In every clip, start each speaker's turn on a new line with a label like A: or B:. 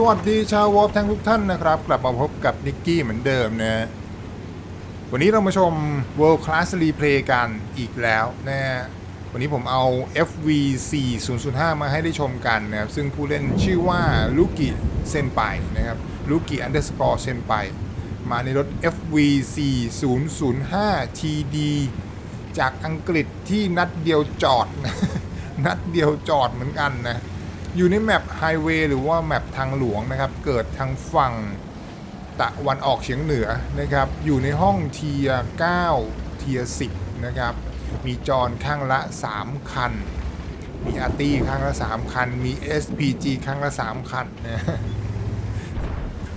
A: สวัสดีชาววอลทั้งทุกท่านนะครับ กลับมาพบกับนิกกี้เหมือนเดิมนะวันนี้เรามาชม World Class Replay กันอีกแล้วนะวันนี้ผมเอา FV4 005มาให้ได้ชมกันนะครับซึ่งผู้เล่นชื่อว่าลูกิเซนไปนะครับลูกิ underscore เซนไปมาในรถ FV4 005 TD จากอังกฤษที่นัดเดียวจอด นัดเดียวจอดเหมือนกันนะ อยู่ในแมปไฮเวย์หรือว่าแมปทางหลวงนะครับ เกิดทางฝั่งตะวันออกเฉียงเหนือนะครับ อยู่ในห้องเทีย9เทีย10 นะครับ มีจอนข้างละ 3 คัน มีอาร์ตี้ข้างละ 3 คัน มี SPG ข้างละ 3 คันนะ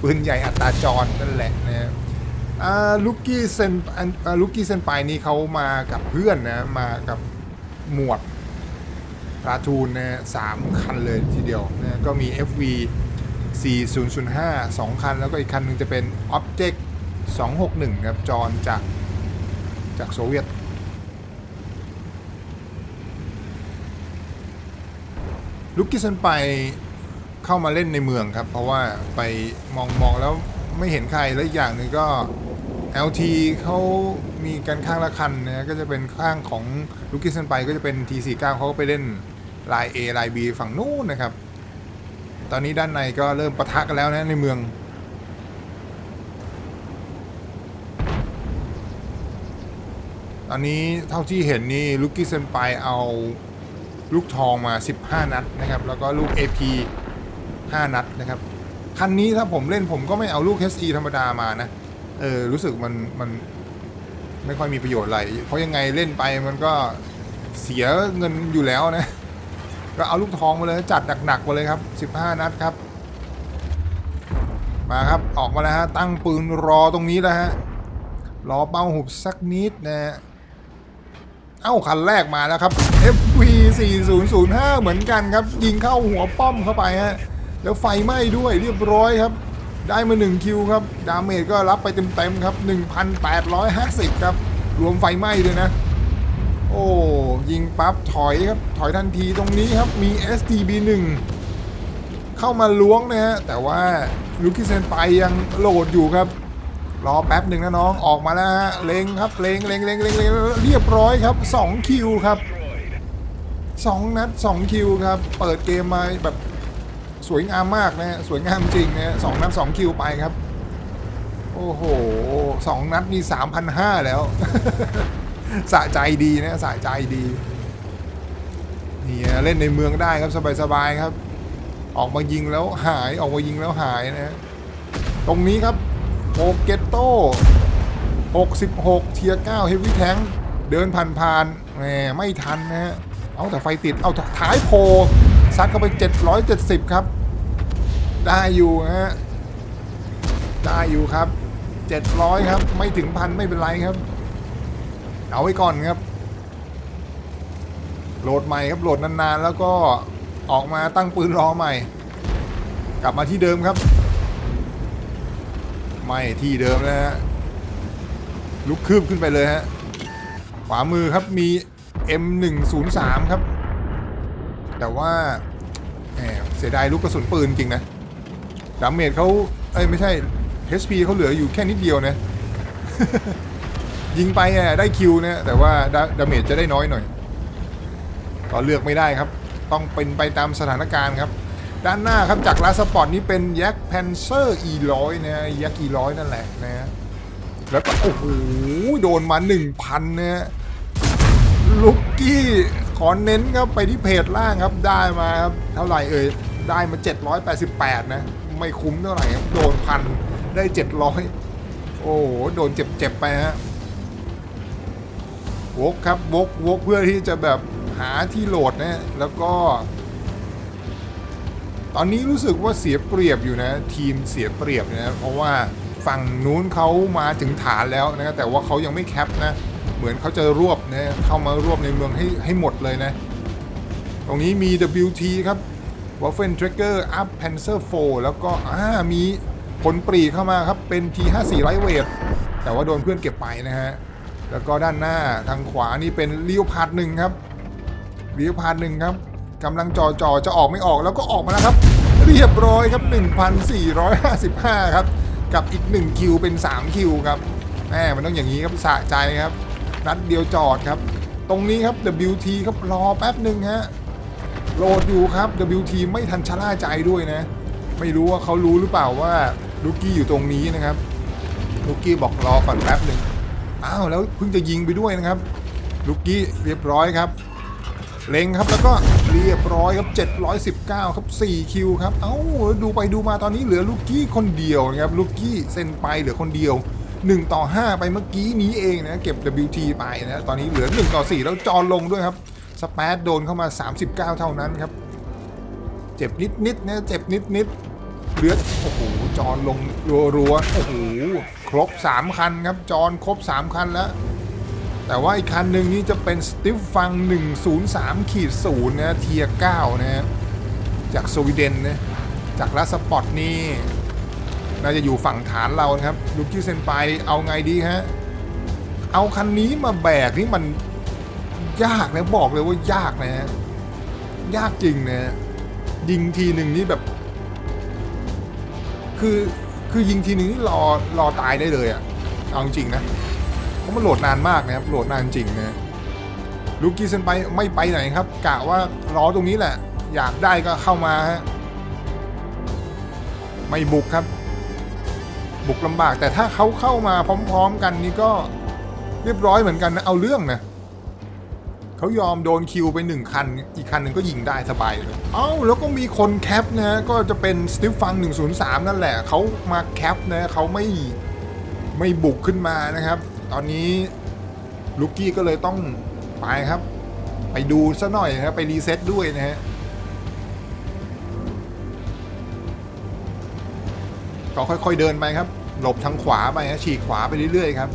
A: ปืนใหญ่อัตราจรนั่นแหละนะลูกี้เซนอ่าลูกี้เซนไปนี่เขามากับเพื่อนนะ มากับหมวด ปลาทูนนะสามคันเลยทีเดียวนะก็มี FV 4005 2 คัน แล้วก็อีกคันหนึงจะเป็น Object 261 ครับ จอนจากจากโซเวียต ลุกกิสันไปเข้ามาเล่นในเมืองครับ เพราะว่าไปมองมองแล้วไม่เห็นใคร แล้วอีกอย่างหนึ่งก็ LT เขามีกันข้างละคันนะก็จะเป็นข้างของลูกิสันไปก็จะเป็น T49 เขาก็ไปเล่นลาย A ลาย B ฝั่งนู้นนะครับ ตอนนี้ด้านในก็เริ่มปะทะกันแล้วนะในเมือง ตอนนี้เท่าที่เห็นนี่ลูกิสันไปเอาลูกทองมา 15 นัดนะครับ แล้วก็ลูก AP 5 นัดนะครับ คันนี้ถ้าผมเล่นผมก็ไม่เอาลูก HE ธรรมดามานะ เออรู้สึกมันมันไม่ค่อยมีประโยชน์อะไรเพราะยังไงเล่นไปมันก็เสียเงินอยู่แล้วนะ ก็เอาลูกทองมาเลยจัดหนักๆมาเลยครับ 15 นัดครับ มาครับออกมาแล้วฮะตั้งปืนรอตรงนี้แล้วฮะรอเป้าหุบสักนิดนะฮะเอ้าคันแรกมาแล้วครับ FV 4005เหมือนกันครับ ยิงเข้าหัวป้อมเข้าไปฮะแล้วไฟไหม้ด้วยเรียบร้อยครับ ได้มา 1 คิวครับ ดาเมจก็รับไปเต็มๆครับ 1,850 ครับ รวมไฟไหม้ด้วยนะ โอ้ยิงปั๊บถอยครับ ถอยทันทีตรงนี้ครับมี STB 1 เข้ามาล้วงนะฮะ แต่ว่าลูคิเซนไปยังโหลดอยู่ครับ รอแป๊บหนึ่งนะน้องออกมาแล้วฮะเลงครับเลงเลงเลงเลงเลงเรียบร้อยครับ 2 คิวครับ 2 นัด 2 คิวครับ เปิดเกมมาแบบ สวยงามมากนะฮะสวยงามจริงนะฮะสองนัด2คิวไปครับ โอ้โหสองนัดมี3,500แล้ว สะใจดีนะสะใจดีนี่เล่นในเมืองได้ครับสบายๆครับ ออกมายิงแล้วหายออกมายิงแล้วหายนะฮะตรงนี้ครับโอเกตโต้66 เทียร์9เฮฟวี่แทงเดินผ่านผ่านแหมไม่ทันนะฮะ เอาแต่ไฟติด เอาท้ายโพซัดเข้าไป 770 ครับ ได้อยู่ฮะได้อยู่ครับ 700 ครับ ไม่ถึงพันไม่เป็นไรครับ เอาไว้ก่อนครับ โหลดใหม่ครับโหลดนานๆ แล้วก็ออกมาตั้งปืนรอใหม่ กลับมาที่เดิมครับ ไม่ที่เดิมนะฮะลุกคืบขึ้นไปเลยฮะขวามือครับมี M103 ครับ แต่ว่าแหมเสียดายลูกกระสุนปืนจริงนะ ดาเมจเขาเอ้ยไม่ใช่ HP เขาเหลืออยู่แค่นิดเดียวนะ ยิงไปอะได้คิวนะแต่ว่าดาดาเมจจะได้น้อยหน่อยก็เลือกไม่ได้ครับ ต้องเป็นไปตามสถานการณ์ครับ ด้านหน้าครับจากลาสปอร์ตนี้เป็นยักษ์แพนเซอร์ E100 นะฮะยักษ์ E100 นั่นแหละนะแล้วก็โอ้โหโดนมา 1,000นะลุกกี้ขอเน้นครับไปที่เพจล่างครับได้มาครับเท่าไหร่เอ่ยได้มา 788 นะ ไม่คุ้มเท่าไหร่ครับโดนพันได้700โอ้โหโดนเจ็บๆไปฮะวกครับวกวกเพื่อที่จะแบบหาที่โหลดนะแล้วก็ ตอนนี้รู้สึกว่าเสียเปรียบอยู่นะ ทีมเสียเปรียบนะเพราะว่าฝั่งนู้นเขามาถึงฐานแล้วนะแต่ว่าเขายังไม่แคปนะ เหมือนเขาจะรวบนะเข้ามารวบในเมืองให้ให้หมดเลยนะ ตรงนี้มี WT ครับ Waffen Tracker Up Panzer 4แล้วก็อ่ามีผลปรีเข้ามาครับ เป็น T54 Lightweight แต่ว่าโดนเพื่อนเก็บไปนะฮะ แล้วก็ด้านหน้าทางขวานี่เป็น l e o p a r d หนึ่งครับเรียพาร์หนึ่งครับกำลังจอจอจะออกไม่ออกแล้วก็ออกมาแล้วครับ เรียบร้อยครับ 1,455 ครับ กับอีก 1 คิวเป็น 3 คิวครับแหมมันต้องอย่างนี้ครับสะใจครับ นัดเดียวจอดครับ ตรงนี้ครับ WT ครับรอแป๊บหนึ่งฮะ โหลดอยู่ครับ WT ไม่ทันชะล่าใจด้วยนะ ไม่รู้ว่าเขารู้หรือเปล่าว่าลูกี้อยู่ตรงนี้นะครับลูกี้บอกรอก่อนแป๊บหนึ่งอ้าวแล้วเพิ่งจะยิงไปด้วยนะครับลูกี้เรียบร้อยครับ เล็งครับแล้วก็เรียบร้อยครับ 719 ครับ 4 คิวครับ เอ้าดูไปดูมาตอนนี้เหลือลูกี้คนเดียวนะครับลูกี้เซ็นไปเหลือคนเดียว 1 ต่อ 5 ไปเมื่อกี้นี้เองนะเก็บ WT ไปนะตอนนี้เหลือ 1 ต่อ 4 แล้วจอลงด้วยครับ สเปซโดนเข้ามา 39 เท่านั้นครับ เจ็บนิดนิดๆนะเจ็บนิดนิดๆเลือดโอ้โหจอนลงรัวๆโอ้โหครบ 3 คันครับ จอนครบ 3 คันแล้ว แต่ว่าอีกคันหนึ่งนี่จะเป็นสติฟฟัง 103ขีดศูนย์นะเทีย9นะฮะจากสวีเดนนะจากลัสปอร์ตนี่น่าจะอยู่ฝั่งฐานเรานะครับลูกี้เซนไปเอาไงดีฮะเอาคันนี้มาแบกนี่มัน ยากนะบอกเลยว่ายากนะฮะยากจริงนะฮะยิงทีหนึ่งนี่แบบ คือคือยิงทีหนึ่งนี่รอรอตายได้เลยอะเอาจริงนะเพราะมันโหลดนานมากนะครับโหลดนานจริงนะลูกี้เซนไปไม่ไปไหนครับกะว่ารอตรงนี้แหละ อยากได้ก็เข้ามาฮะไม่บุกครับ บุกลำบากแต่ถ้าเขาเข้ามาพร้อม ๆ กันนี่ก็เรียบร้อยเหมือนกันนะเอาเรื่องนะ เขายอมโดนคิวไปหนึ่งคัน อีกคันหนึ่งก็ยิงได้สบายเลย เอ้า แล้วก็มีคนแคปนะ ก็จะเป็นสติฟฟัง 103 นั่นแหละ เขามาแคปนะเขาไม่ไม่บุกขึ้นมานะครับ ตอนนี้ลูกกี้ก็เลยต้องไปครับ ไปดูซะหน่อยนะไปรีเซ็ตด้วยนะฮะก็ค่อยๆเดินไปครับ หลบทางขวาไปฮะฉีกขวาไปเรื่อยๆครับ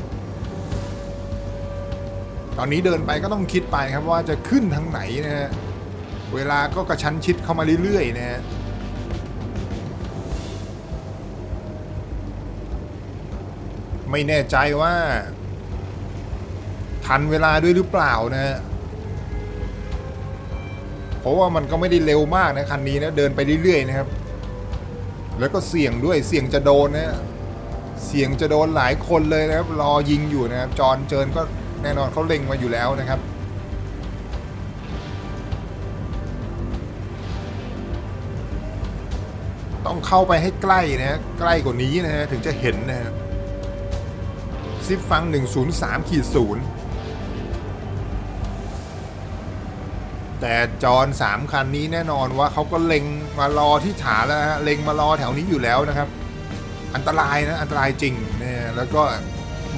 A: ตอนนี้เดินไปก็ต้องคิดไปครับว่าจะขึ้นทางไหนนะฮะเวลาก็กระชั้นชิดเข้ามาเรื่อยๆนะฮะไม่แน่ใจว่า ทันเวลาด้วยหรือเปล่านะฮะเพราะว่ามันก็ไม่ได้เร็วมากนะคันนี้นะเดินไปเรื่อยๆนะครับ แล้วก็เสี่ยงด้วยเสี่ยงจะโดนนะเสี่ยงจะโดนหลายคนเลยนะครับรอยิงอยู่นะครับจอนเจินก็ แน่นอนเขาเล็งมาอยู่แล้วนะครับต้องเข้าไปให้ใกล้นะฮะใกล้กว่านี้นะฮะถึงจะเห็นนะฮะซิปฟัง 103ขีดศูนย์แต่จอน3คันนี้แน่นอนว่าเขาก็เล็งมารอที่ฐานแล้วฮะเล็งมารอแถวนี้อยู่แล้วนะครับ อันตรายนะอันตรายจริงเนี่ยแล้วก็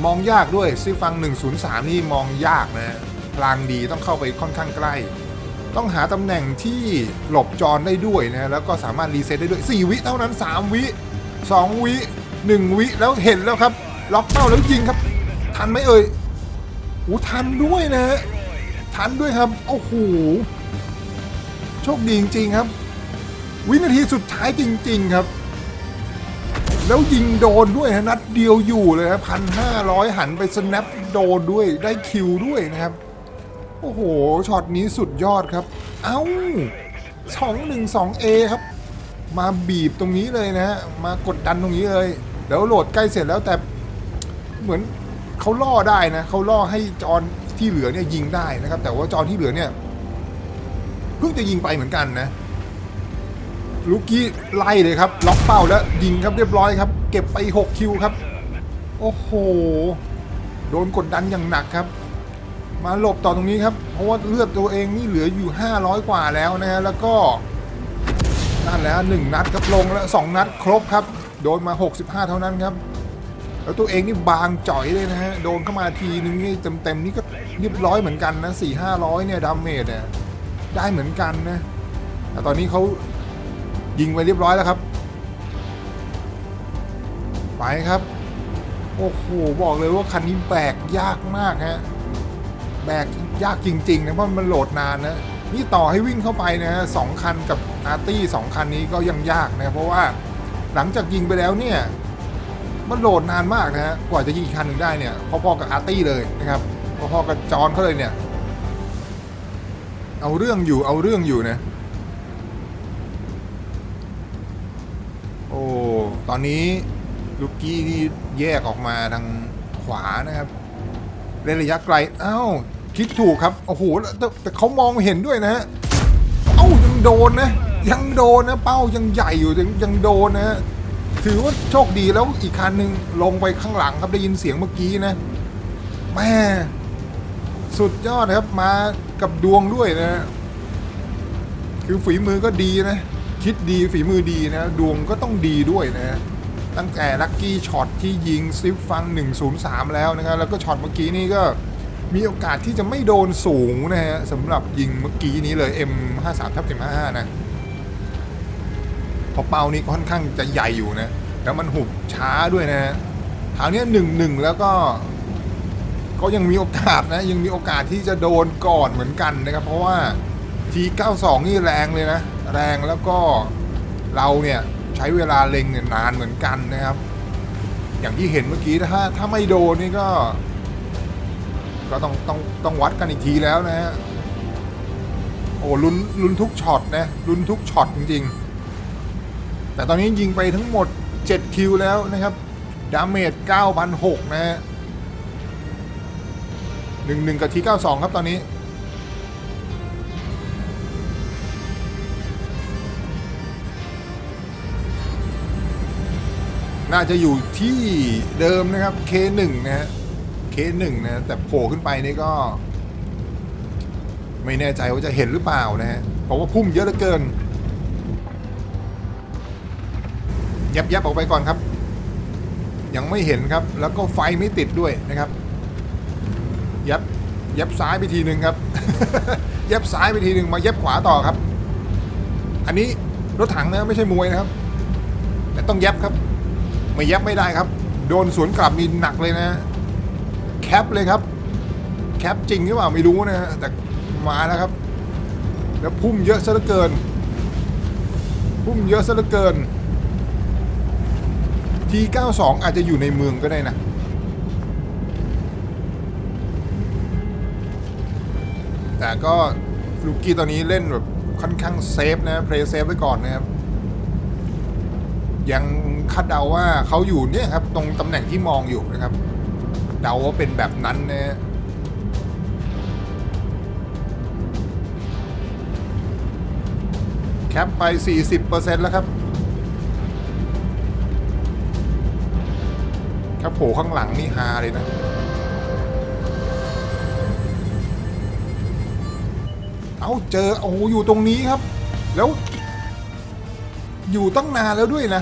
A: มองยากด้วยซิปฟัง 103 นี่มองยากนะกลางดีต้องเข้าไปค่อนข้างใกล้ ต้องหาตำแหน่งที่หลบจอนได้ด้วยนะแล้วก็สามารถรีเซ็ตได้ด้วย 4 วิเท่านั้น 3 วิ 2 วิ 1 วิแล้วเห็นแล้วครับ ล็อกเป้าแล้วยิงครับ ทันไหมเอ่ยโอ้ทันด้วยนะฮะทันด้วยครับโอ้โหโชคดีจริงๆครับ วินาทีสุดท้ายจริง ๆ ครับ แล้วยิงโดนด้วยฮะนัดเดียวอยู่เลยครับพันห้าร้อยหันไปสแนปโดนด้วยได้คิวด้วยนะครับ โอ้โหช็อตนี้สุดยอดครับ เอ้าสองหนึ่งสองเอครับ มาบีบตรงนี้เลยนะฮะมากดดันตรงนี้เลย แล้วโหลดใกล้เสร็จแล้วแต่เหมือนเขาล่อได้นะเขาล่อให้จอนที่เหลือเนี่ยยิงได้นะครับ แต่ว่าจอนที่เหลือเนี่ยเพิ่งจะยิงไปเหมือนกันนะ ลูกี้ไล่เลยครับ ล็อกเป้าแล้วยิงครับเรียบร้อยครับ เก็บไป 6 คิวครับ โอ้โห โดนกดดันอย่างหนักครับ มาหลบต่อตรงนี้ครับ เพราะว่าเลือดตัวเองนี่เหลืออยู่ 500 กว่าแล้วนะฮะแล้วก็นั่นแหละหนึ่งนัดครับลงแล้วสองนัดครบครับ โดนมา 65 เท่านั้นครับ แล้วตัวเองนี่บางจ่อยเลยนะฮะโดนเข้ามาทีนึงนี่เต็มๆนี่ก็เรียบร้อยเหมือนกันนะสี่ห้าร้อยเนี่ยดาเมจเนี่ยได้เหมือนกันนะแต่ตอนนี้เขา ยิงไปเรียบร้อยแล้วครับ ไปครับ โอ้โห บอกเลยว่าคันนี้แบกยากมากฮะ แบกยากจริงๆนะเพราะมันโหลดนานนะ นี่ต่อให้วิ่งเข้าไปนะฮะสองคันกับอาร์ตี้สองคันนี้ก็ยังยากนะ เพราะว่าหลังจากยิงไปแล้วเนี่ย มันโหลดนานมากนะฮะ กว่าจะยิงคันหนึ่งได้เนี่ยพอๆกับอาร์ตี้เลยนะครับพอๆกับจอนเขาเลยเนี่ย เอาเรื่องอยู่เอาเรื่องอยู่นะ อ้ตอนนี้ลูกกี้นี่แยกออกมาทางขวานะครับเล่นระยะไกลอ้าวคิดถูกครับโอ้โหแต่แต่เขามองเห็นด้วยนะฮะเอ้ายังโดนนะยังโดนนะเป้ายังใหญ่อยู่ยังยังโดนนะฮะถือว่าโชคดีแล้วอีกคันหนึ่งลงไปข้างหลังครับได้ยินเสียงเมื่อกี้นะแม่สุดยอดครับมากับดวงด้วยนะ คือฝีมือก็ดีนะ คิดดีฝีมือดีนะ ดวงก็ต้องดีด้วยนะ ตั้งแต่ลัคกี้ช็อตที่ยิงซิฟฟัง 103 แล้วนะครับ แล้วก็ช็อตเมื่อกี้นี่ก็มีโอกาสที่จะไม่โดนสูงนะฮะสำหรับยิงเมื่อกี้นี้เลย M53 ทับ M55 นะพอเป้านี่ค่อนข้างจะใหญ่อยู่นะ แล้วมันหุบช้าด้วยนะฮะทางเนี้หนึ่งหนึ่งแล้วก็ก็ยังมีโอกาสนะ ยังมีโอกาสที่จะโดนก่อนเหมือนกันนะครับ เพราะว่า T92 นี่แรงเลยนะ แรงแล้วก็เราเนี่ยใช้เวลาเล็งเนี่ยนานเหมือนกันนะครับ อย่างที่เห็นเมื่อกี้ถ้าถ้าไม่โดนนี่ก็ ก็ต้องต้องต้องวัดกันอีกทีแล้วนะฮะโอ้ลุ้นลุ้นทุกช็อตนะลุ้นทุกช็อตจริงๆ แต่ตอนนี้ยิงไปทั้งหมด 7 คิวแล้วนะครับ ดาเมจ9,006นะฮะหนึ่งหนึ่งกับที92 ครับตอนนี้ น่าจะอยู่ที่เดิมนะครับ K1 นะฮะ K1 นะ แต่โผล่ขึ้นไปนี่ก็ ไม่แน่ใจว่าจะเห็นหรือเปล่านะฮะ เพราะว่าพุ่มเยอะเหลือเกิน ยับยับออกไปก่อนครับ ยังไม่เห็นครับ แล้วก็ไฟไม่ติดด้วยนะครับ ยับยับซ้ายไปทีหนึ่งครับ ยับซ้ายไปทีหนึ่งมายับขวาต่อครับ อันนี้รถถังนะไม่ใช่มวยนะครับ แต่ต้องยับครับ ไม่ยับไม่ได้ครับ โดนสวนกลับมีหนักเลยนะ แคปเลยครับ แคปจริงหรือเปล่าไม่รู้นะ แต่มาแล้วครับ แล้วพุ่มเยอะซะเหลือเกิน พุ่มเยอะซะเหลือเกินที92 อาจจะอยู่ในเมืองก็ได้นะแต่ก็ลูกี้ตอนนี้เล่นแบบค่อนข้างเซฟนะเพลย์เซฟไว้ก่อนนะครับ ยัง คาดเดาว่าเขาอยู่เนี่ยครับ ตรงตำแหน่งที่มองอยู่นะครับ เดาว่าเป็นแบบนั้นนะแคปไป 40%แล้วครับถ้าโผล่ข้างหลังนี่ฮาเลยนะเอาเจอโอ้โหอยู่ตรงนี้ครับ แล้ว อยู่ตั้งนานแล้วด้วยนะ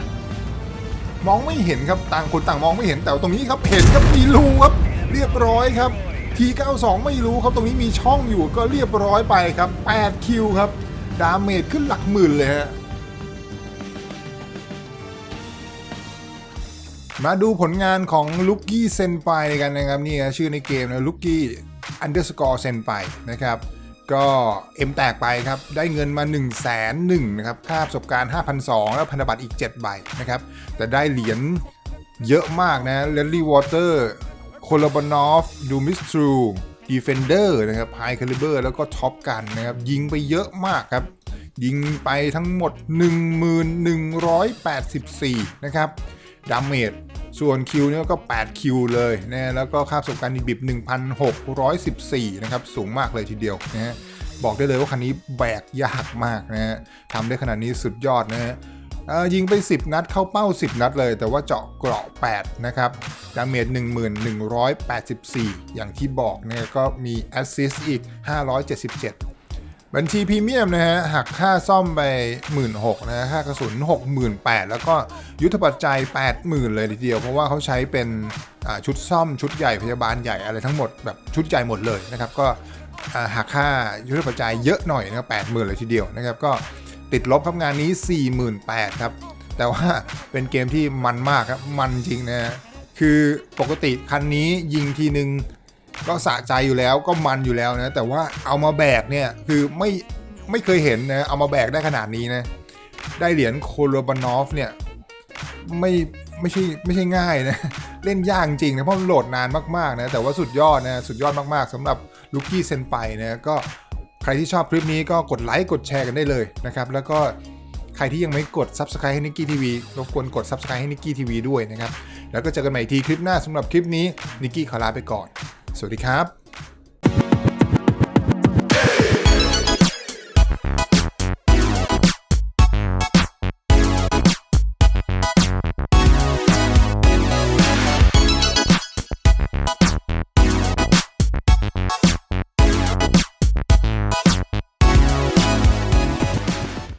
A: มองไม่เห็นครับต่างคนต่างมองไม่เห็นแต่ตรงนี้ครับเห็นครับมีรูครับเรียบร้อยครับ T92 ไม่รู้ครับตรงนี้มีช่องอยู่ก็เรียบร้อยไปครับ8คิวครับดาเมจขึ้นหลักหมื่นเลยฮะมาดูผลงานของลุกกี้เซนไปกันนะครับนี่นะชื่อในเกมนะลุกกี้อันเดอร์สกอร์เซนไปนะครับ ก็เอ็มแตกไปครับ ได้เงินมา 1 0 0 0 0แสนหนึ่งนะครับ ค่าประสบการณ์ 5,200 แล้วพันธบัตรอีก 7 ใบนะครับ แต่ได้เหรียญเยอะมากนะเลนลี่วอเตอร์โคลบานอฟดูมิสทรูดีเฟนเดอร์นะครับไฮคาลิเบอร์แล้วก็ท็อปกันนะครับ ยิงไปเยอะมากครับ ยิงไปทั้งหมด 1184 นะครับดาเมจ ส่วนคิวเนี่ยก็8คิวเลยนะแล้วก็ค่าประสบการณ์ดิบ1,614 นะครับ สูงมากเลยทีเดียวนะฮะบอกได้เลยว่าคันนี้แบกยากมากนะฮะทำได้ขนาดนี้สุดยอดนะฮะเอ่อยิงไป 10 นัดเข้าเป้า 10 นัดเลย แต่ว่าเจาะเกราะ 8 นะครับดาเมจ1184 อย่างที่บอกเนี่ยก็มีแอสซิสต์อีก 577 บัญชีพรีเมียมนะฮะหักค่าซ่อมไป 1 6ื่นนะฮะค่ากระสุน 68,000 แล้วก็ยุทธปัจจัย 80,000 เลยทีเดียว เพราะว่าเขาใช้เป็นชุดซ่อมชุดใหญ่พยาบาลใหญ่อะไรทั้งหมดแบบชุดใหญ่หมดเลยนะครับก็หักค่ายุทธปัจจัยเยอะหน่อยนะครับ80,000 เลยทีเดียวนะครับก็ติดลบครับงานนี้ 48,000 ครับ แต่ว่าเป็นเกมที่มันมากครับ มันจริงนะฮะคือปกติคันนี้ยิงทีนึง ก็สะใจอยู่แล้วก็มันอยู่แล้วนะแต่ว่าเอามาแบกเนี่ยคือไม่ไม่เคยเห็นนะเอามาแบกได้ขนาดนี้นะได้เหรียญโคโลบานอฟเนี่ยไม่ไม่ใช่ไม่ใช่ง่ายนะเล่นยากจริงนะเพราะโหลดนานมากๆนะแต่ว่าสุดยอดนะสุดยอดมากๆสำหรับลูกี้เซนไปนะก็ใครที่ชอบคลิปนี้ก็กดไลค์กดแชร์กันได้เลยนะครับแล้วก็ใครที่ยังไม่กด Subscribe ให้นิกกี้ทีวีรบกวนกด Subscribe ให้นิกกี้ทีวีด้วยนะครับ แล้วก็เจอกันใหม่อีกทีคลิปหน้าสำหรับคลิปนี้นิกกี้ขอลาไปก่อน สวัสดีครับ